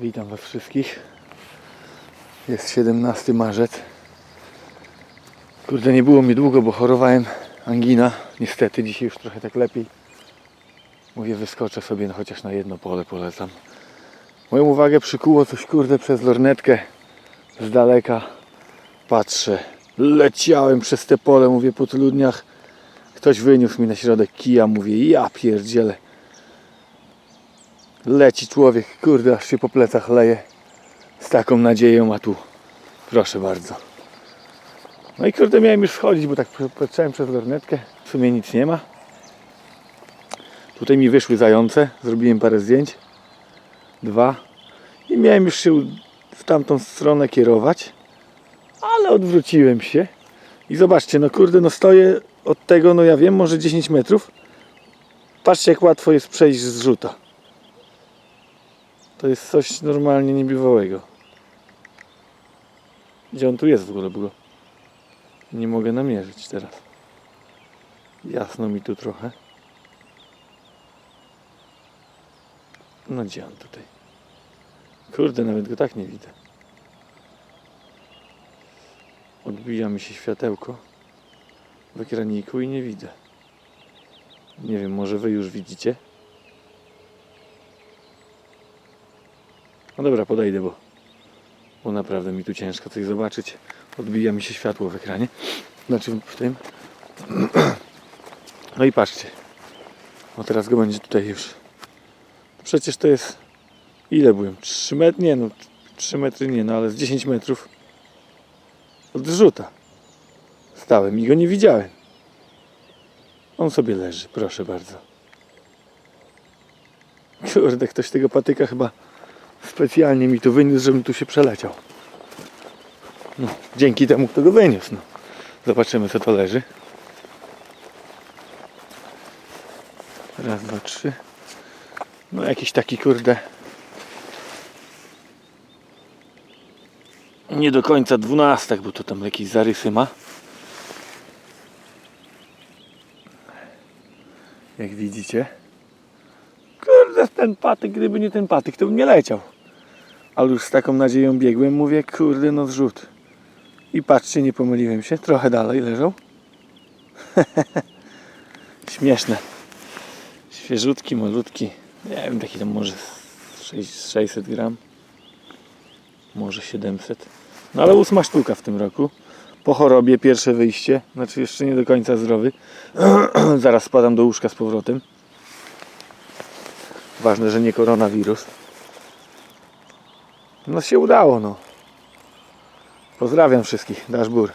Witam Was wszystkich. Jest 17 marzec. Kurde, nie było mi długo, bo chorowałem angina. Niestety, dzisiaj już trochę tak lepiej. Mówię, wyskoczę sobie no, chociaż na jedno pole polecam. Moją uwagę przykuło coś, kurde, przez lornetkę z daleka. Patrzę, leciałem przez te pole, mówię, po tylu dniach. Ktoś wyniósł mi na środek kija, mówię, ja pierdzielę. Leci człowiek, kurde, aż się po plecach leje. Z taką nadzieją, a tu proszę bardzo. No i kurde, miałem już schodzić, bo tak patrzyłem przez lornetkę. W sumie nic nie ma. Tutaj mi wyszły zające, zrobiłem parę zdjęć. Dwa. I miałem już się w tamtą stronę kierować. Ale odwróciłem się. I zobaczcie, no kurde, no stoję od tego, no ja wiem, może 10 metrów. Patrzcie, jak łatwo jest przejść z rzuta. To jest coś normalnie niebywałego. Gdzie on tu jest w ogóle, bo nie mogę namierzyć teraz. Jasno mi tu trochę. No gdzie on tutaj? Kurde, nawet go tak nie widzę. Odbija mi się światełko w ekraniku i nie widzę. Nie wiem, może wy już widzicie? No dobra, podejdę, bo, bo naprawdę mi tu ciężko coś zobaczyć. Odbija mi się światło w ekranie. Znaczy w tym. No i patrzcie. No teraz go będzie tutaj już. Przecież to jest. Ile byłem? 3 metry? Nie no, 3 metry nie, no ale z 10 metrów od rzuta. Stałem i go nie widziałem. On sobie leży, proszę bardzo. Kurde, ktoś tego patyka chyba specjalnie mi tu wyniósł, żebym tu się przeleciał. No, dzięki temu, kto go wyniósł. No. Zobaczymy, co to leży. Raz, dwa, trzy. No, jakiś taki kurde. Nie do końca dwunastek, bo to tam jakieś zarysy ma. Jak widzicie. Kurde, ten patyk, gdyby nie ten patyk, to bym nie leciał. Ale już z taką nadzieją biegłem, mówię, kurde, no zrzut. I patrzcie, nie pomyliłem się, trochę dalej leżał. Śmieszne. Świeżutki, malutki. Nie wiem, taki tam może z sześć- 600 gram. Może 700. No ale ósma sztuka w tym roku. Po chorobie pierwsze wyjście. Znaczy jeszcze nie do końca zdrowy. Zaraz spadam do łóżka z powrotem. Ważne, że nie koronawirus. No się udało, no. Pozdrawiam wszystkich. Dasz bór.